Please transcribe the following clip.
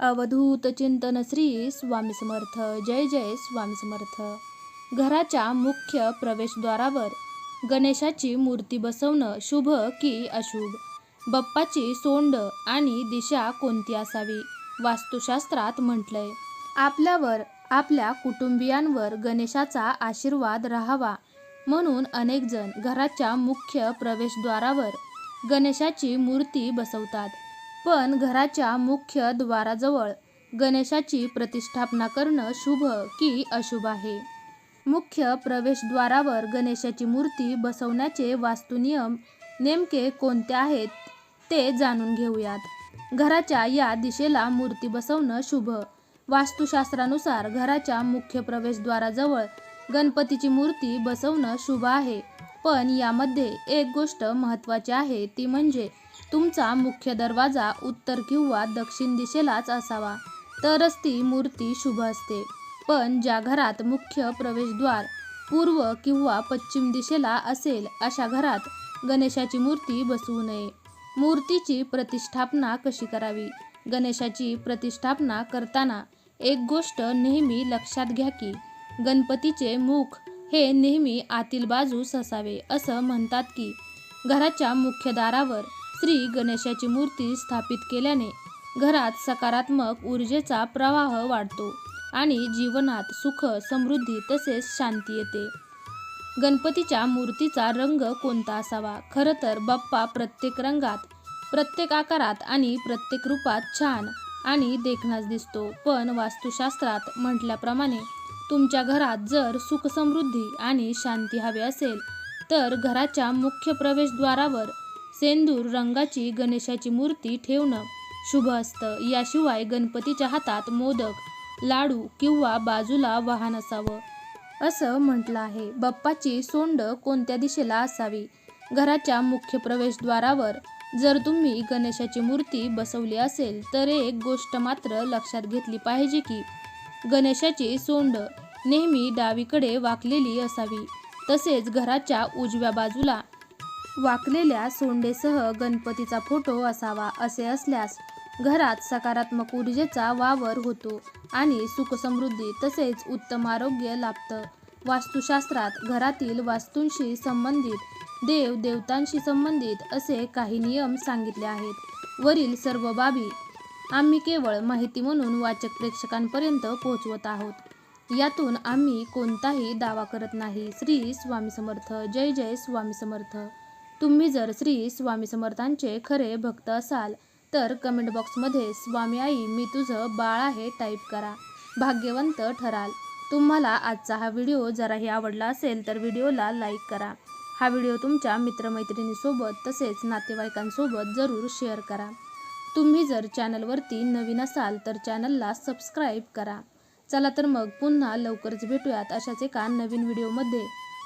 अवधूत चिंतन श्री स्वामी समर्थ. जय जय स्वामी समर्थ. घराच्या मुख्य प्रवेशद्वारावर गणेशाची मूर्ती बसवणं शुभ की अशुभ? बप्पाची सोंड आणि दिशा कोणती असावी? वास्तुशास्त्रात म्हटलंय. आपल्यावर आपल्या कुटुंबियांवर गणेशाचा आशीर्वाद राहावा म्हणून अनेकजण घराच्या मुख्य प्रवेशद्वारावर गणेशाची मूर्ती बसवतात. पण घराच्या मुख्य द्वाराजवळ गणेशाची प्रतिष्ठापना करणं शुभ की अशुभ आहे. मुख्य प्रवेशद्वारावर गणेशाची मूर्ती बसवण्याचे वास्तुनियम नेमके कोणते आहेत ते जाणून घेऊयात. घराच्या या दिशेला मूर्ती बसवणं शुभ. वास्तुशास्त्रानुसार घराच्या मुख्य प्रवेशद्वाराजवळ गणपतीची मूर्ती बसवणं शुभ आहे. पण यामध्ये एक गोष्ट महत्त्वाची आहे ती म्हणजे तुमचा मुख्य दरवाजा उत्तर किंवा दक्षिण दिशेलाच असावा. तरच ती मूर्ती शुभ असते. पण ज्या घरात मुख्य प्रवेशद्वार पूर्व किंवा पश्चिम दिशेला असेल अशा घरात गणेशाची मूर्ती बसवू नये. मूर्तीची प्रतिष्ठापना कशी करावी? गणेशाची प्रतिष्ठापना करताना एक गोष्ट नेहमी लक्षात घ्या की गणपतीचे मुख हे नेहमी आतील बाजूस असावे असं म्हणतात की घराच्या मुख्य दारावर श्री गणेशाची मूर्ती स्थापित केल्याने घरात सकारात्मक ऊर्जेचा प्रवाह वाढतो आणि जीवनात सुख समृद्धी तसेच शांती येते. गणपतीच्या मूर्तीचा रंग कोणता असावा? खरं तर बाप्पा प्रत्येक रंगात प्रत्येक आकारात आणि प्रत्येक रूपात छान आणि देखणाच दिसतो. पण वास्तुशास्त्रात म्हटल्याप्रमाणे तुमच्या घरात जर सुख समृद्धी आणि शांती हवी असेल तर घराच्या मुख्य प्रवेशद्वारावर सेंदूर रंगाची गणेशाची मूर्ती ठेवणं शुभ असतं. याशिवाय गणपतीच्या हातात मोदक लाडू किंवा बाजूला वाहन असावं असं म्हटलं आहे. बाप्पाची सोंड कोणत्या दिशेला असावी? घराच्या मुख्य प्रवेशद्वारावर जर तुम्ही गणेशाची मूर्ती बसवली असेल तर एक गोष्ट मात्र लक्षात घेतली पाहिजे की गणेशाची सोंड नेहमी डावीकडे वाकलेली असावी. तसेच घराच्या उजव्या बाजूला वाकलेल्या सोंडेसह गणपतीचा फोटो असावा असे असल्यास घरात सकारात्मक ऊर्जेचा वावर होतो आणि सुखसमृद्धी तसेच उत्तम आरोग्य लाभतं. वास्तुशास्त्रात घरातील वास्तूंशी संबंधित देव देवतांशी संबंधित असे काही नियम सांगितले आहेत. वरील सर्व बाबी आम्ही केवळ माहिती म्हणून वाचक प्रेक्षकांपर्यंत पोहोचवत आहोत. यातून आम्ही कोणताही दावा करत नाही. श्री स्वामी समर्थ. जय जय स्वामी समर्थ. तुम्ही जर श्री स्वामी समर्थांचे खरे भक्त असाल तर कमेंट बॉक्समध्ये स्वामी आई मी तुझं बाळ आहे टाईप करा. भाग्यवंत ठराल. तुम्हाला आजचा हा व्हिडिओ जराही आवडला असेल तर व्हिडिओला लाईक करा. हा व्हिडिओ तुमच्या मित्रमैत्रिणीसोबत तसेच नातेवाईकांसोबत जरूर शेअर करा. तुम्ही जर चॅनलवरती नवीन असाल तर चॅनलला सबस्क्राईब करा. चला तर मग पुन्हा लवकरच भेटूयात अशाच एका नवीन व्हिडिओमध्ये